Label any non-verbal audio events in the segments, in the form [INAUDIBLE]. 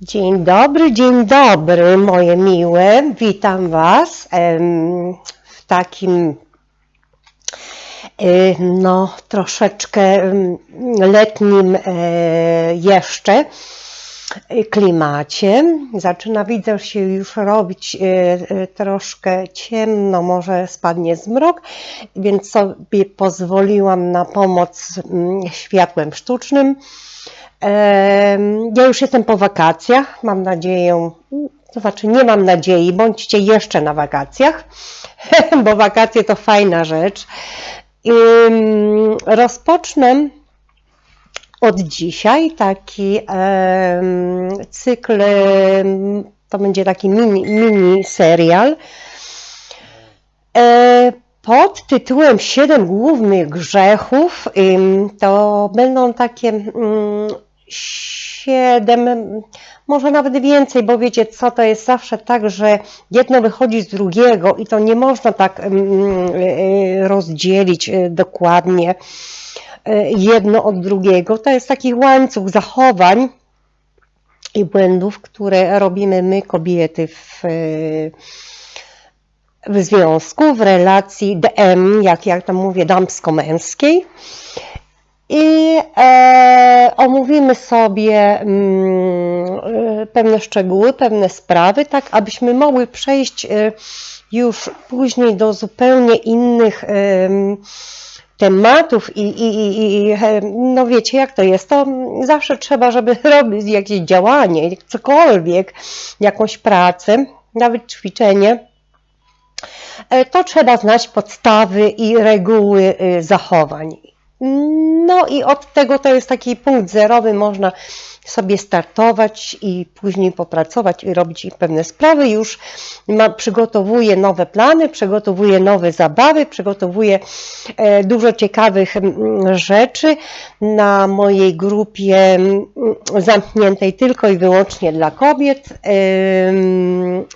Dzień dobry, dzień dobry, moje miłe. Witam Was w takim, y, no, troszeczkę letnim e, jeszcze y, klimacie. Zaczyna, widzę, się już robić e, troszkę ciemno, może spadnie zmrok, więc sobie pozwoliłam na pomoc mm, światłem sztucznym. Ja już jestem po wakacjach, mam nadzieję, to znaczy nie mam nadziei, bądźcie jeszcze na wakacjach, [LAUGHS] bo wakacje to fajna rzecz. Rozpocznę od dzisiaj taki cykl, to będzie taki mini, mini serial e, pod tytułem Siedem głównych grzechów. To będą takie mm, siedem, może nawet więcej, bo wiecie co, to jest zawsze tak, że jedno wychodzi z drugiego i to nie można tak mm, e, rozdzielić e, dokładnie e, jedno od drugiego. To jest taki łańcuch zachowań i błędów, które robimy my, kobiety, w, w związku, w relacji DM, jak ja tam mówię, damsko-męskiej. I e, omówimy sobie mm, e, pewne szczegóły, pewne sprawy, tak abyśmy mogły przejść e, już później do zupełnie innych em, tematów i, i, i, e, no wiecie jak to jest, to zawsze trzeba, żeby [LAUGHS] robić jakieś działanie, cokolwiek, jakąś pracę, nawet ćwiczenie, e, to trzeba znać podstawy i reguły zachowań. No i od tego to jest taki punkt zerowy, można sobie startować i później popracować i robić pewne sprawy. Już ma, przygotowuję nowe plany, przygotowuję nowe zabawy, przygotowuję e, dużo ciekawych mm, rzeczy na mojej grupie mm, zamkniętej tylko i wyłącznie dla kobiet.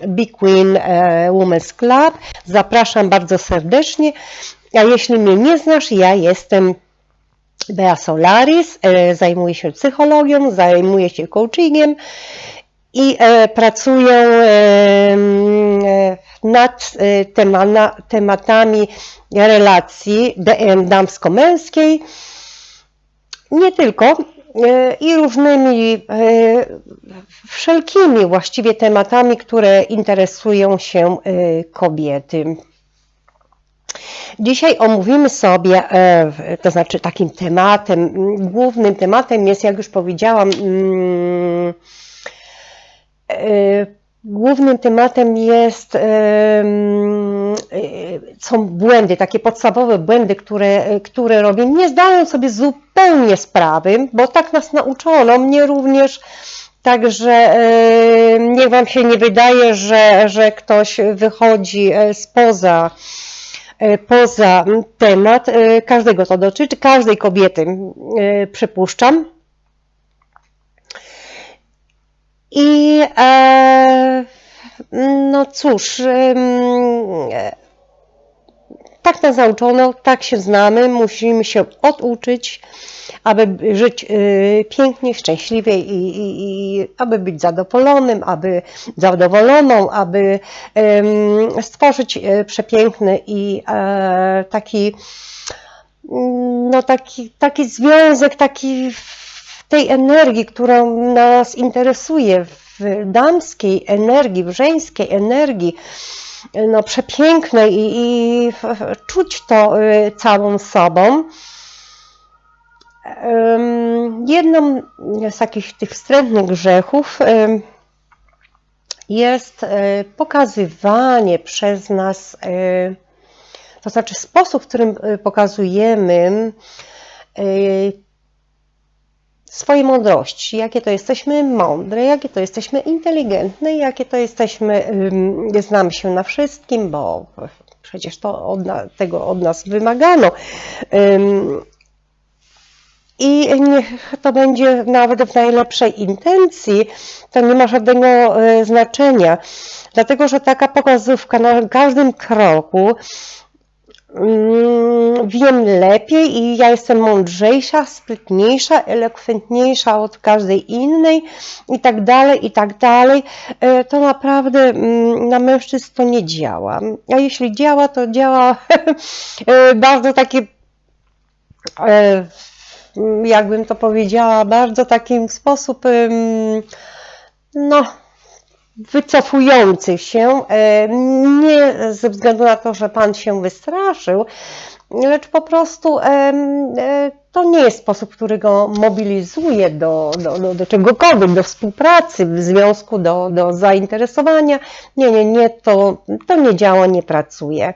Big Queen e, Women's Club. Zapraszam bardzo serdecznie. A jeśli mnie nie znasz, ja jestem Bea Solaris, e, zajmuję się psychologią, zajmuję się coachingiem i e, pracuję e, nad tematami relacji damsko-męskiej. Nie tylko, i różnymi, wszelkimi właściwie tematami, które interesują się kobiety. Dzisiaj omówimy sobie, e, to znaczy takim tematem, głównym tematem jest, jak już powiedziałam, mm, e, głównym tematem jest, e, mm, są błędy, takie podstawowe błędy, które, które robię, nie zdając sobie zupełnie sprawy, bo tak nas nauczono, mnie również, Także niech Wam się nie wydaje, że, że ktoś wychodzi spoza poza temat. E, Każdego to dotyczy, każdej kobiety, e, przypuszczam. I e, no cóż, e, tak nas nauczono, tak się znamy, musimy się oduczyć, aby żyć e, pięknie, szczęśliwie i, i, i aby być zadowolonym, aby zadowoloną, aby stworzyć e, przepiękny i e, taki mm, no taki, taki związek, taki tej energii, którą nas interesuje, w damskiej energii, w żeńskiej energii, no przepięknej i, i czuć to y, całą sobą. Jedną z takich tych wstrętnych grzechów em, jest e, pokazywanie przez nas, to znaczy sposób, w którym pokazujemy e, swoje mądrości, jakie to jesteśmy mądre, jakie to jesteśmy inteligentne, jakie to jesteśmy, znamy się na wszystkim, bo przecież to od tego od nas wymagano. Ym, I niech to będzie nawet w najlepszej intencji, to nie ma żadnego e, znaczenia, dlatego że taka pokazówka na każdym kroku wiem lepiej i ja jestem mądrzejsza, sprytniejsza, elokwentniejsza od każdej innej i tak dalej, i tak dalej, e, to naprawdę mm, na mężczyzn to nie działa. A jeśli działa, to działa [LAUGHS] e, bardzo takie, e, jakbym to powiedziała, bardzo takim sposób, no, wycofujący się, e, nie ze względu na to, że Pan się wystraszył, lecz po prostu e, to nie jest sposób, który go mobilizuje do, do, do, do czegokolwiek, do współpracy, w związku do, do zainteresowania. Nie, nie, nie, to, to nie działa, nie pracuje.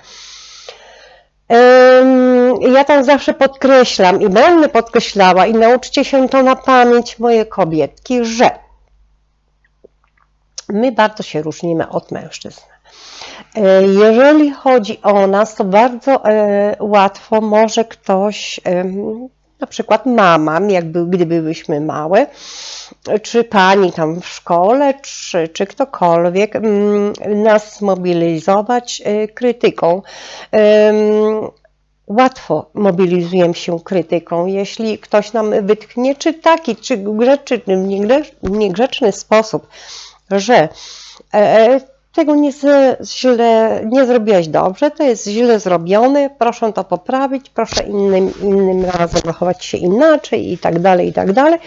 Ja tam zawsze podkreślam i będę podkreślała i nauczcie się to na pamięć, moje kobietki, że my bardzo się różnimy od mężczyzn. E, Jeżeli chodzi o nas, to bardzo e, łatwo może ktoś, na przykład mama, jakby gdy byłyśmy małe, czy pani tam w szkole, czy, czy ktokolwiek, mm, nas mobilizować e, krytyką. Łatwo mobilizujemy się krytyką, jeśli ktoś nam wytknie, czy taki, czy grzeczny, niegrzeczny sposób, że e, tego nie, źle, nie zrobiłeś dobrze, to jest źle zrobione, proszę to poprawić, proszę innym, innym razem zachować się inaczej i tak dalej, i tak dalej.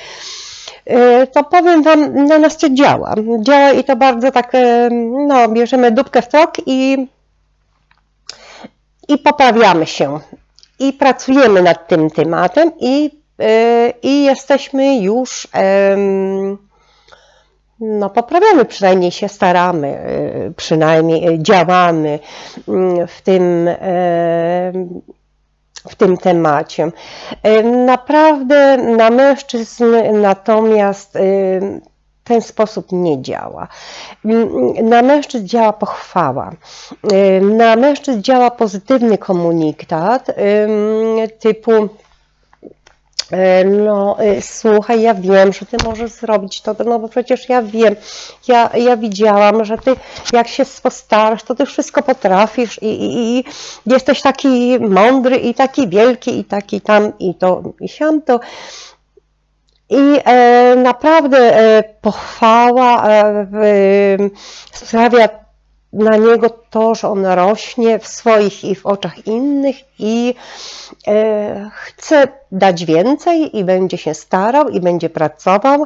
E, To powiem Wam, na nas to działa. Działa i to bardzo tak, e, no, bierzemy dupkę w tok i, i poprawiamy się. I pracujemy nad tym tematem i, e, i jesteśmy już em, no, poprawiamy, przynajmniej się staramy, e, przynajmniej e, działamy mm, w tym, e, w tym temacie. Naprawdę na mężczyzn natomiast ten sposób nie działa. Mm, Na mężczyzn działa pochwała. Na mężczyzn działa pozytywny komunikat typu No, e, słuchaj, ja wiem, że ty możesz zrobić to, no bo przecież ja wiem, ja, ja widziałam, że ty jak się postarasz, to ty wszystko potrafisz i, i, i jesteś taki mądry i taki wielki i taki tam i to i siam to. I e, naprawdę e, pochwała e, w, sprawia na niego to, że on rośnie w swoich i w oczach innych i e, chce dać więcej i będzie się starał i będzie pracował.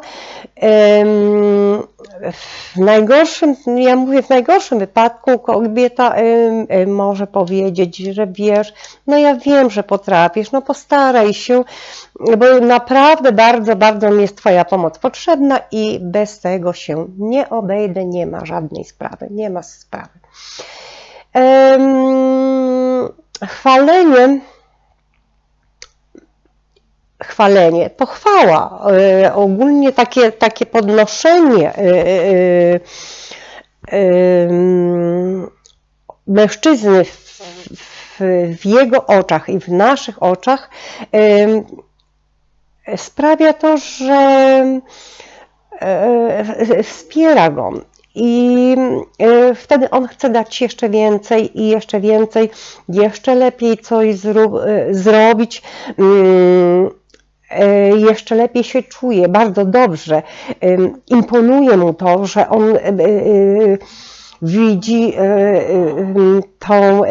W najgorszym, ja mówię w najgorszym wypadku, kobieta może powiedzieć, że wiesz, no ja wiem, że potrafisz, no postaraj się, bo naprawdę bardzo, bardzo mi jest Twoja pomoc potrzebna i bez tego się nie obejdę, nie ma żadnej sprawy, nie ma sprawy. Em, Chwalenie, chwalenie, pochwała, e, ogólnie takie, takie podnoszenie e, e, mężczyzny w, w, w jego oczach i w naszych oczach sprawia to, że wspiera go. I e, wtedy on chce dać jeszcze więcej i jeszcze więcej, jeszcze lepiej coś zrób, e, zrobić. mm, e, Jeszcze lepiej się czuje, bardzo dobrze. Imponuje mu to, że on widzi tą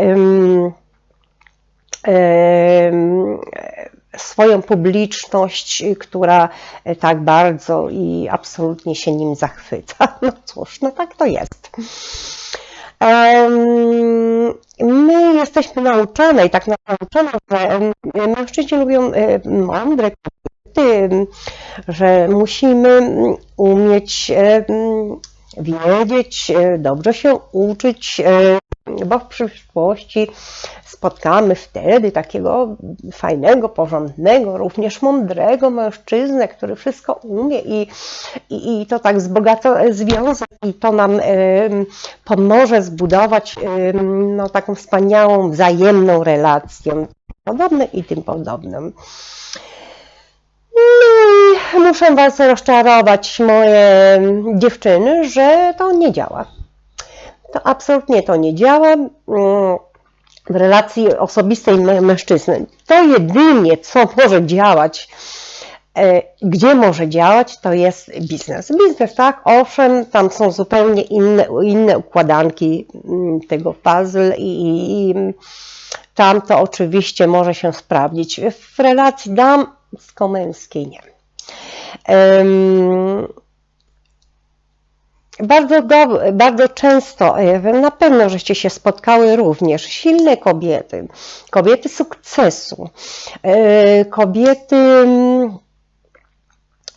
swoją publiczność, która tak bardzo i absolutnie się nim zachwyca. [LAUGHS] No cóż, no tak to jest. My jesteśmy nauczone i tak nauczone, że mężczyźni lubią e, mądre kobiety, że musimy umieć wiedzieć, dobrze się uczyć, bo w przyszłości spotkamy wtedy takiego fajnego, porządnego, również mądrego mężczyznę, który wszystko umie i, i, i to tak wzbogaca związek i to nam em, pomoże zbudować em, no, taką wspaniałą, wzajemną relację. Podobne i tym podobnym. No i muszę Was rozczarować, moje dziewczyny, że to nie działa. To absolutnie to nie działa. Mm, w relacji osobistej mę- mężczyzny. To jedynie, co może działać, e, gdzie może działać, to jest biznes. Biznes, tak, owszem, tam są zupełnie inne, inne układanki mm, tego puzzle i, i, i tam to oczywiście może się sprawdzić. W relacji damsko-męskiej nie. Em, bardzo, dob- bardzo często, e, na pewno żeście się spotkały również, silne kobiety, kobiety sukcesu, e, kobiety mm,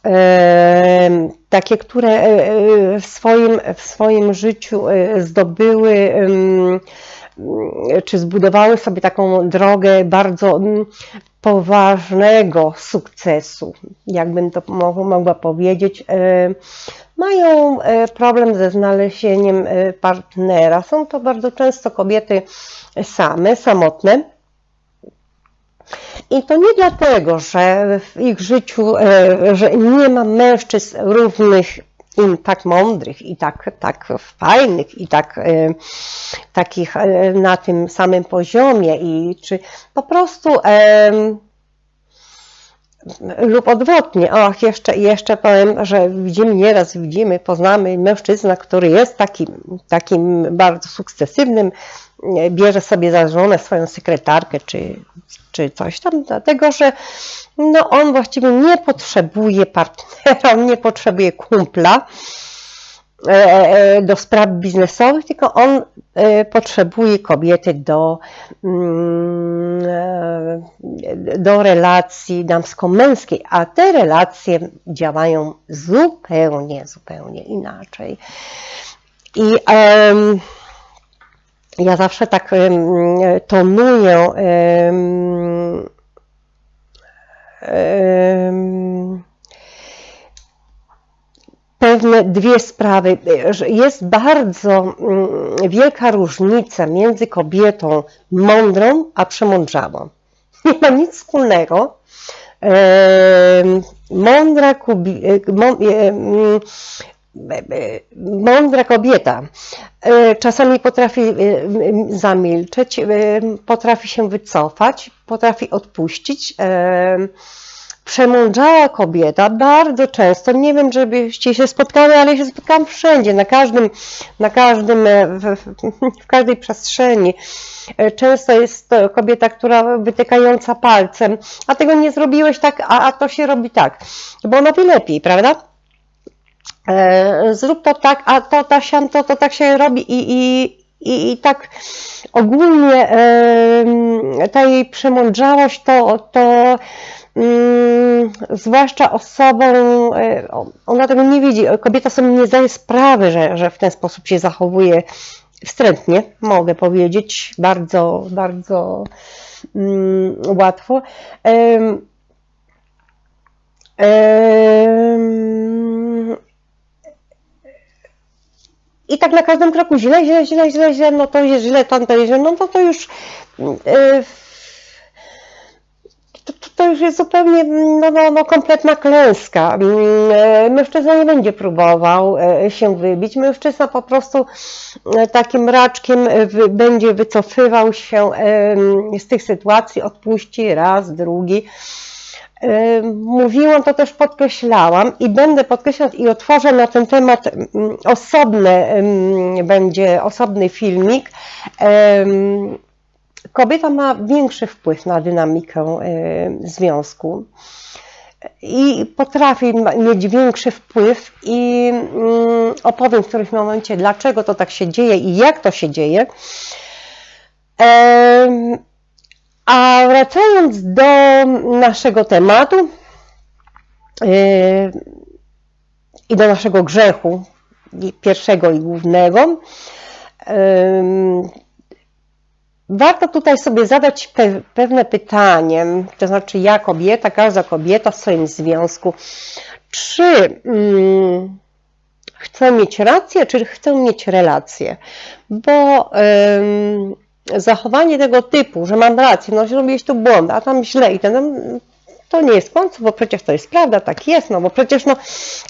e, takie, które w swoim, w swoim życiu zdobyły mm, czy zbudowały sobie taką drogę bardzo mm, poważnego sukcesu, jakbym to mo- mogła powiedzieć, e, mają e, problem ze znalezieniem e, partnera. Są to bardzo często kobiety same, samotne. I to nie dlatego, że w ich życiu, że nie ma mężczyzn równych im tak mądrych i tak, tak fajnych i tak e, takich e, na tym samym poziomie i czy po prostu lub odwrotnie. Ach, jeszcze, jeszcze powiem, że widzimy nieraz, widzimy, poznamy mężczyznę, który jest takim, takim bardzo sukcesywnym, bierze sobie za żonę swoją sekretarkę czy, czy coś tam, dlatego że no, on właściwie nie potrzebuje partnera, on nie potrzebuje kumpla do spraw biznesowych, tylko on e, potrzebuje kobiety do, mm, e, do relacji damsko-męskiej, a te relacje działają zupełnie, zupełnie inaczej. I ja zawsze tak em, tonuję em, pewne dwie sprawy, jest bardzo mm, wielka różnica między kobietą mądrą a przemądrzałą. [LAUGHS] Nie ma nic wspólnego. Mądra, e, e, mm, mądra kobieta e, czasami potrafi zamilczeć, potrafi się wycofać, potrafi odpuścić. E, Przemądrzała kobieta bardzo często, nie wiem, żebyście się spotkały, ale się spotkałam wszędzie, na każdym, na każdym, e, w, w, każdej przestrzeni. E, Często jest to kobieta, która wytykająca palcem, a tego nie zrobiłeś tak, a, a to się robi tak, bo ona wie lepiej, prawda? E, zrób to tak, a to, ta siam, to, to tak się robi i, i, i, i tak ogólnie em, ta jej przemądrzałość to, to zwłaszcza osobą, o- ona tego nie widzi, kobieta sobie nie zdaje sprawy, że, że w ten sposób się zachowuje wstrętnie, mogę powiedzieć, bardzo, bardzo mm, łatwo. I tak na każdym kroku źle, źle, źle, źle, źle, no to jest źle, tamto jest źle, no to, to już e, to, to, już jest zupełnie no, no, no, kompletna klęska. Mm, e, Mężczyzna nie będzie próbował e, się wybić. Mężczyzna po prostu e, takim raczkiem będzie wycofywał się z tych sytuacji, odpuści raz, drugi. Mówiłam to też podkreślałam i będę podkreślać i otworzę na ten temat mm, osobny, em, będzie osobny filmik. Kobieta ma większy wpływ na dynamikę e, związku i potrafi mieć większy wpływ i mm, opowiem w którymś momencie, dlaczego to tak się dzieje i jak to się dzieje. A wracając do naszego tematu e, i do naszego grzechu, pierwszego i głównego, warto tutaj sobie zadać pe pewne pytanie, to znaczy ja kobieta, każda kobieta w swoim związku, czy mm, chcę mieć rację, czy chcę mieć relację? Bo em, zachowanie tego typu, że mam rację, no zrobiłeś tu błąd, a tam źle i ten, to nie jest końcu, bo przecież to jest prawda, tak jest, no bo przecież no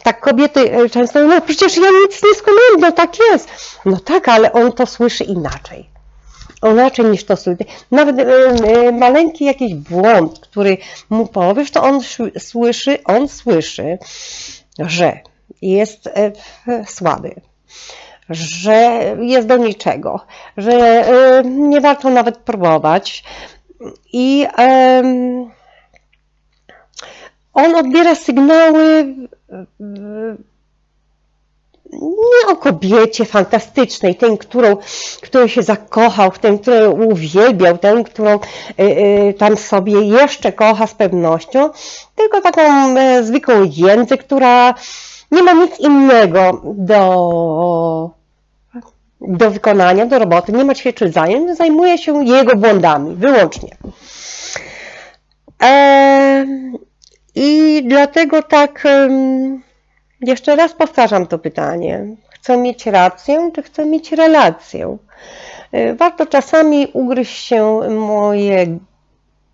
tak kobiety e, często no przecież ja nic nie skłamałem, no tak jest. No tak, ale on to słyszy inaczej. Inaczej niż to słyszy. Nawet e, maleńki jakiś błąd, który mu powiesz, to on szy- słyszy, on słyszy, że jest e, słaby, że jest do niczego, że e, nie warto nawet próbować. I on odbiera sygnały nie o kobiecie fantastycznej, tej, którą, którą się zakochał, tę, którą uwielbiał, tę, którą y, y, tam sobie jeszcze kocha z pewnością, tylko taką e, zwykłą jędzę, która nie ma nic innego do, do wykonania, do roboty, nie ma ćwiczyć zajęć, zajmuje się jego błędami, wyłącznie. Em, I dlatego tak... jeszcze raz powtarzam to pytanie. Chcę mieć rację, czy chcę mieć relację? Y, Warto czasami ugryźć się moje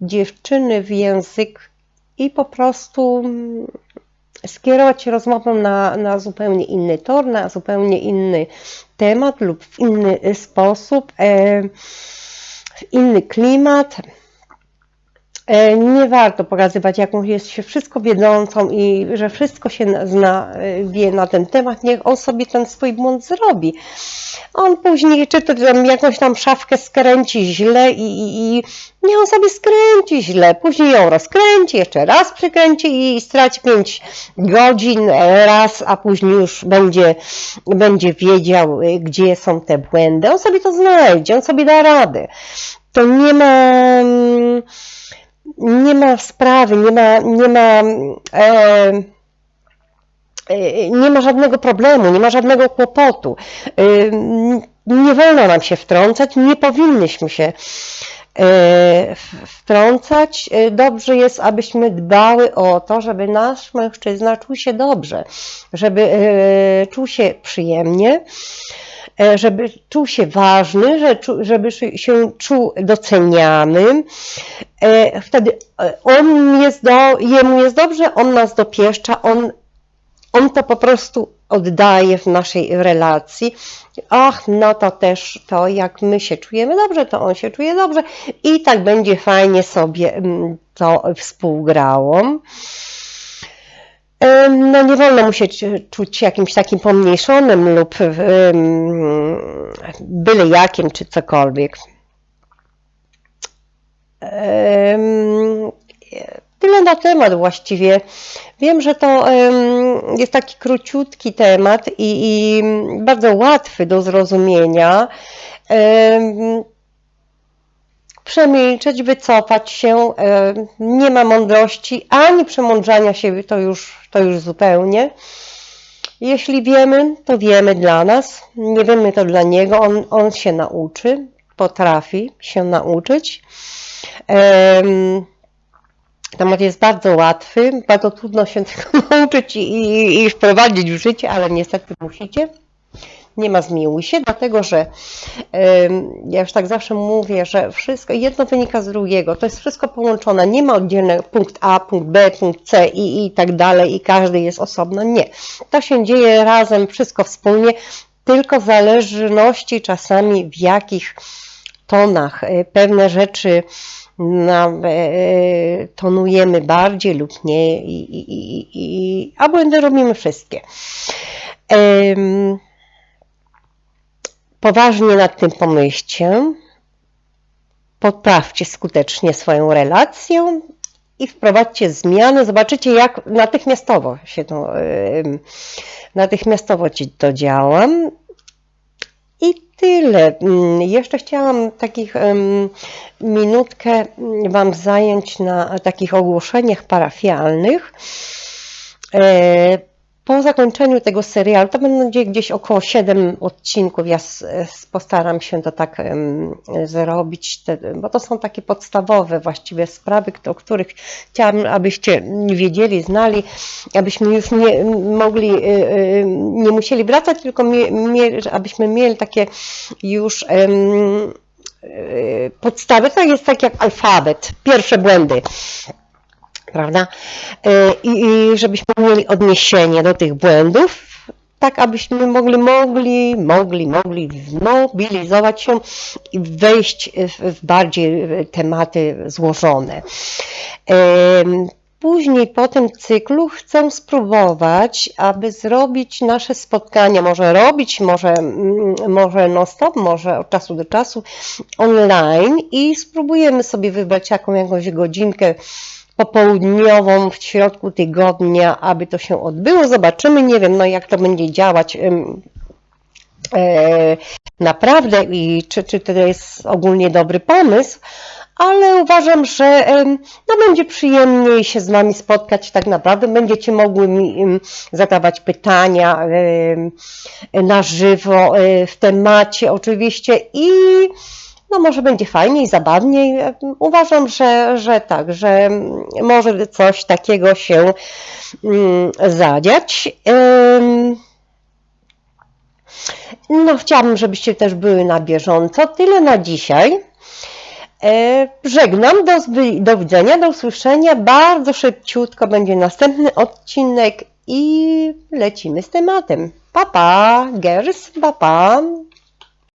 dziewczyny w język i po prostu mm, skierować rozmowę na, na zupełnie inny tor, na zupełnie inny temat lub w inny sposób, e, w inny klimat. E, Nie warto pokazywać, jaką jest się wszystko wiedzącą i że wszystko się na- zna, e, wie na ten temat. Niech on sobie ten swój błąd zrobi. On później, czy to tam jakąś tam szafkę skręci źle i, i, i nie on sobie skręci źle. Później ją rozkręci, jeszcze raz przykręci i straci 5 godzin e, raz, a później już będzie, będzie wiedział, gdzie są te błędy. On sobie to znajdzie, on sobie da radę. To nie ma. Nie ma sprawy, nie ma, nie ma, e, e, nie ma żadnego problemu, nie ma żadnego kłopotu. E, nie wolno nam się wtrącać, nie powinnyśmy się e, wtrącać. E, Dobrze jest, abyśmy dbały o to, żeby nasz mężczyzna czuł się dobrze, żeby czuł się przyjemnie żeby czuł się ważny, żeby się- się czuł doceniany. E, Wtedy e, on jest do, jemu jest dobrze, on nas dopieszcza, on, on to po prostu oddaje w naszej relacji. Ach, no to też to, jak my się czujemy dobrze, to on się czuje dobrze i tak będzie fajnie sobie mm, to współgrało. No nie wolno mu się czu- czuć jakimś takim pomniejszonym lub byle jakim czy cokolwiek. Tyle na temat właściwie. Wiem, że to jest taki króciutki temat i, i bardzo łatwy do zrozumienia. Em, Przemilczeć, wycofać się, em, nie ma mądrości ani przemądrzania się, to już, to już zupełnie. Jeśli wiemy, to wiemy dla nas, nie wiemy to dla niego, on, on się nauczy, potrafi się nauczyć. Em, Temat jest bardzo łatwy, bardzo trudno się tego [LAUGHS] nauczyć i, i, i wprowadzić w życie, ale niestety musicie. Nie ma zmiłuj się, dlatego że ja już tak zawsze mówię, że wszystko, jedno wynika z drugiego, to jest wszystko połączone, nie ma oddzielnego punkt A, punkt B, punkt C i, i tak dalej i każdy jest osobno, nie. To się dzieje razem, wszystko wspólnie, tylko w zależności czasami w jakich tonach e, pewne rzeczy na, e, tonujemy bardziej lub nie, i, i, i, i, a błędy robimy wszystkie. Em, poważnie nad tym pomyślcie, poprawcie skutecznie swoją relację i wprowadźcie zmiany. Zobaczycie, jak natychmiastowo się to, natychmiastowo ci to działa. I tyle. Mm, Jeszcze chciałam takich minutkę mm, Wam zająć na takich ogłoszeniach parafialnych. Po zakończeniu tego serialu, to będzie gdzieś około 7 odcinków, ja postaram się to tak zrobić, bo to są takie podstawowe właściwie sprawy, o których chciałabym, abyście wiedzieli, znali, abyśmy już nie mogli, y, y, nie musieli wracać, tylko abyśmy mieli takie już y, podstawy, to jest tak jak alfabet, pierwsze błędy prawda? E, I, I żebyśmy mieli odniesienie do tych błędów tak abyśmy mogli, mogli, mogli, mogli zmobilizować się i wejść w, bardziej e, tematy złożone. Em, Później po tym cyklu chcę spróbować, aby zrobić nasze spotkania, może robić, może, mm, może non-stop, może od czasu do czasu online i spróbujemy sobie wybrać jaką, jakąś godzinkę popołudniową w środku tygodnia, aby to się odbyło. Zobaczymy, nie wiem, no jak to będzie działać. e, naprawdę i czy, czy to jest ogólnie dobry pomysł, ale uważam, że no, będzie przyjemniej się z Wami spotkać tak naprawdę. Będziecie mogły mi zadawać pytania na żywo e, w temacie oczywiście i no może będzie fajniej, zabawniej. Uważam, że, że tak, że może coś takiego się mm, zadziać. No, chciałabym, żebyście też były na bieżąco. Tyle na dzisiaj. E, Żegnam, do, do widzenia, do usłyszenia. Bardzo szybciutko będzie następny odcinek i lecimy z tematem. Pa, pa, gers, pa, pa.